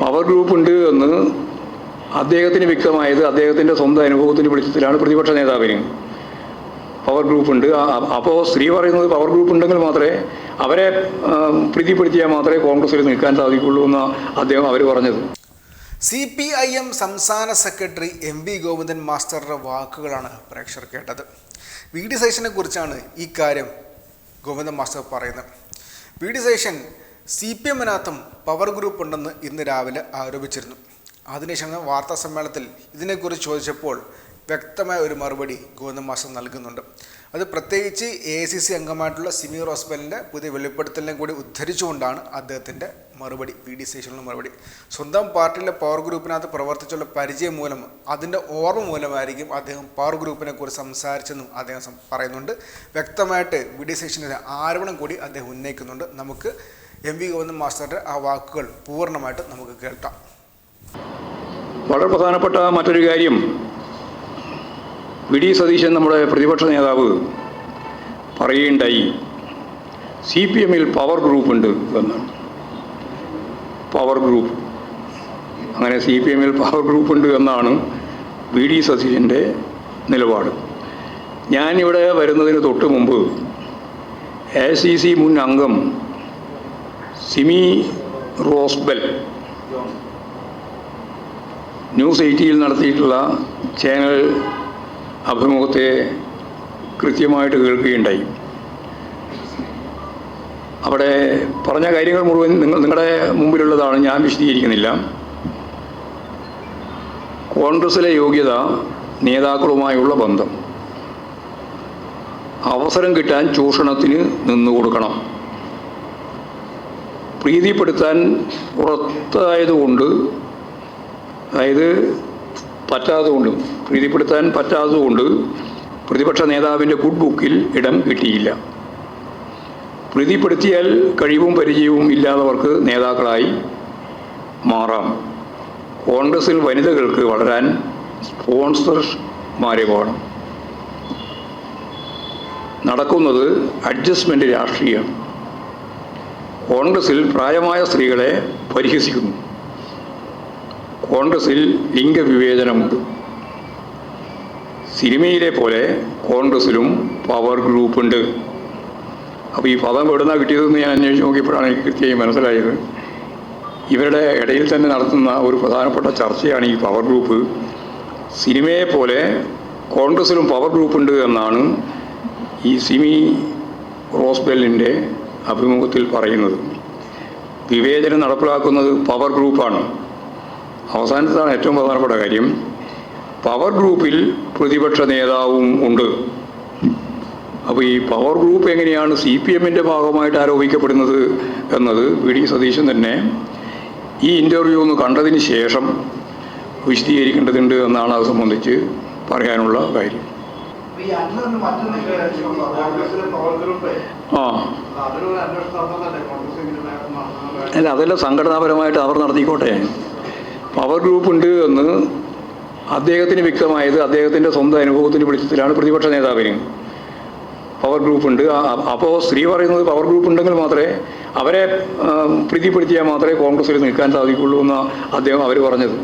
Power group ഉണ്ട് എന്ന് അദ്ദേഹത്തിന് വ്യക്തമായത് അദ്ദേഹത്തിന്റെ സ്വന്തം അനുഭവത്തിന്റെ വെളിച്ചത്തിലാണ് പ്രതിപക്ഷ നേതാവിന്. പവർ ഗ്രൂപ്പ് ഉണ്ട്. അപ്പോൾ സ്ത്രീ പറയുന്നത് പവർ ഗ്രൂപ്പ് ഉണ്ടെങ്കിൽ മാത്രമേ അവരെ പ്രീതിപ്പെടുത്തിയാൽ മാത്രമേ കോൺഗ്രസ്സിൽ നിൽക്കാൻ സാധിക്കുള്ളൂ എന്ന് അദ്ദേഹം അവർ പറഞ്ഞത്. സി പി ഐ എം സംസ്ഥാന സെക്രട്ടറി എം വി ഗോവിന്ദൻ മാസ്റ്ററുടെ വാക്കുകളാണ് പ്രേക്ഷകർ കേട്ടത്. വി ഡി സേഷനെ കുറിച്ചാണ് ഈ കാര്യം ഗോവിന്ദൻ മാസ്റ്റർ പറയുന്നത്. V D Satheesan C P എമ്മിനകത്തും power group ഉണ്ടെന്ന് ഇന്ന് രാവിലെ ആരോപിച്ചിരുന്നു. അതിനുശേഷം വാർത്താ സമ്മേളനത്തിൽ ഇതിനെക്കുറിച്ച് ചോദിച്ചപ്പോൾ വ്യക്തമായ ഒരു മറുപടി ഗോവിന്ദൻ മാസം നൽകുന്നുണ്ട്. അത് പ്രത്യേകിച്ച് എ ഐ സി സി അംഗമായിട്ടുള്ള സിമി പുതിയ വെളിപ്പെടുത്തലിനെ കൂടി ഉദ്ധരിച്ചുകൊണ്ടാണ് അദ്ദേഹത്തിന്റെ മറുപടി വി ഡി മറുപടി. സ്വന്തം പാർട്ടിയിലെ പവർ ഗ്രൂപ്പിനകത്ത് പ്രവർത്തിച്ചുള്ള പരിചയം മൂലം അതിന്റെ ഓർമ്മ മൂലമായിരിക്കും അദ്ദേഹം പവർ ഗ്രൂപ്പിനെ കുറിച്ച് സംസാരിച്ചെന്നും അദ്ദേഹം പറയുന്നുണ്ട്. വ്യക്തമായിട്ട് വി ഡി സ്റ്റേഷന്റെ ആരോപണം കൂടി അദ്ദേഹം ഉന്നയിക്കുന്നുണ്ട്. നമുക്ക് എം വി ഗോവിന്ദൻ മാസ്റ്ററുടെ ആ വാക്കുകൾ പൂർണമായിട്ട് നമുക്ക് കേൾക്കാം. വളരെ പ്രധാനപ്പെട്ട മറ്റൊരു കാര്യം. വി ഡി സതീശൻ നമ്മുടെ പ്രതിപക്ഷ നേതാവ് പറയുകയുണ്ടായി. സി പി എമ്മിൽ പവർ ഗ്രൂപ്പ് ഉണ്ട് എന്നാണ് പവർ ഗ്രൂപ്പ് അങ്ങനെ സി പി എമ്മിൽ പവർ ഗ്രൂപ്പ് ഉണ്ട് എന്നാണ് വി ഡി സതീശന്റെ നിലപാട്. ഞാനിവിടെ വരുന്നതിന് തൊട്ട് മുമ്പ് എ സി സി മുൻ അംഗം സിമി റോസ്ബെൽ ന്യൂസ് എയ്റ്റിയിൽ നടത്തിയിട്ടുള്ള ചാനൽ അഭിമുഖത്തെ കൃത്യമായിട്ട് കേൾക്കുകയുണ്ടായി. അവിടെ പറഞ്ഞ കാര്യങ്ങൾ മുഴുവൻ നിങ്ങൾ നിങ്ങളുടെ മുമ്പിലുള്ളതാണ് ഞാൻ വിശദീകരിക്കുന്നില്ല. കോൺഗ്രസിലെ യോഗ്യത നേതാക്കളുമായുള്ള ബന്ധം. അവസരം കിട്ടാൻ ചൂഷണത്തിന് നിന്നു കൊടുക്കണം പ്രീതിപ്പെടുത്താൻ പുറത്തായതുകൊണ്ട് അതായത് പറ്റാത്തതുകൊണ്ട് പ്രീതിപ്പെടുത്താൻ പറ്റാത്തതുകൊണ്ട് പ്രതിപക്ഷ നേതാവിന്റെ ഗുഡ് ബുക്കിൽ ഇടം കിട്ടിയില്ല. പ്രീതിപ്പെടുത്തിയാൽ കഴിവും പരിചയവും ഇല്ലാത്തവർക്ക് നേതാക്കളായി മാറാം. കോൺഗ്രസിൽ വനിതകൾക്ക് വളരാൻ സ്പോൺസർമാരെ വേണം. നടക്കുന്നത് അഡ്ജസ്റ്റ്മെന്റ് രാഷ്ട്രീയം കോൺഗ്രസിൽ പ്രായമായ സ്ത്രീകളെ പരിഹസിക്കുന്നു. കോൺഗ്രസിൽ ലിംഗവിവേചനമുണ്ട് സിനിമയിലെ പോലെ കോൺഗ്രസിലും പവർ ഗ്രൂപ്പുണ്ട്. അപ്പോൾ ഈ പദം എവിടുന്ന കിട്ടിയതെന്ന് ഞാൻ അന്വേഷിച്ച് നോക്കിയപ്പോഴാണ് എനിക്ക് കൃത്യമായി മനസ്സിലായത്. ഇവരുടെ ഇടയിൽ തന്നെ നടത്തുന്ന ഒരു പ്രധാനപ്പെട്ട ചർച്ചയാണ് ഈ പവർ ഗ്രൂപ്പ്. സിനിമയെ പോലെ കോൺഗ്രസിലും പവർ ഗ്രൂപ്പുണ്ട് എന്നാണ് ഈ സിമി റോസ്ബെല്ലിന്റെ അഭിമുഖത്തിൽ പറയുന്നത്. വിവേചനം നടപ്പിലാക്കുന്നത് പവർ ഗ്രൂപ്പാണ് അവസാനത്താണ് ഏറ്റവും പ്രധാനപ്പെട്ട കാര്യം. പവർ ഗ്രൂപ്പിൽ പ്രതിപക്ഷ നേതാവും ഉണ്ട്. അപ്പോൾ ഈ പവർ ഗ്രൂപ്പ് എങ്ങനെയാണ് സി പി എമ്മിന്റെ ഭാഗമായിട്ട് ആരോപിക്കപ്പെടുന്നത് എന്നത് വി ഡി സതീശൻ തന്നെ ഈ ഇന്റർവ്യൂ ഒന്ന് കണ്ടതിന് ശേഷം വിശദീകരിക്കേണ്ടതുണ്ട് എന്നാണ് അത് സംബന്ധിച്ച് പറയാനുള്ള കാര്യം. ആ. അല്ല അതെല്ലാം സംഘടനാപരമായിട്ട് അവർ നടത്തിക്കോട്ടെ. പവർ ഗ്രൂപ്പ് ഉണ്ട് എന്ന് അദ്ദേഹത്തിന് വ്യക്തമായത് അദ്ദേഹത്തിന്റെ സ്വന്തം അനുഭവത്തിന്റെ വെളിച്ചത്തിലാണ് പ്രതിപക്ഷ നേതാവിന്. പവർ ഗ്രൂപ്പ് ഉണ്ട്. അപ്പോൾ സ്ത്രീ പറയുന്നത് പവർ ഗ്രൂപ്പ് ഉണ്ടെങ്കിൽ മാത്രമേ അവരെ പ്രീതിപ്പെടുത്തിയാൽ മാത്രമേ കോൺഗ്രസ്സിൽ നിൽക്കാൻ സാധിക്കുള്ളൂ എന്ന് അദ്ദേഹം അവർ പറഞ്ഞത്.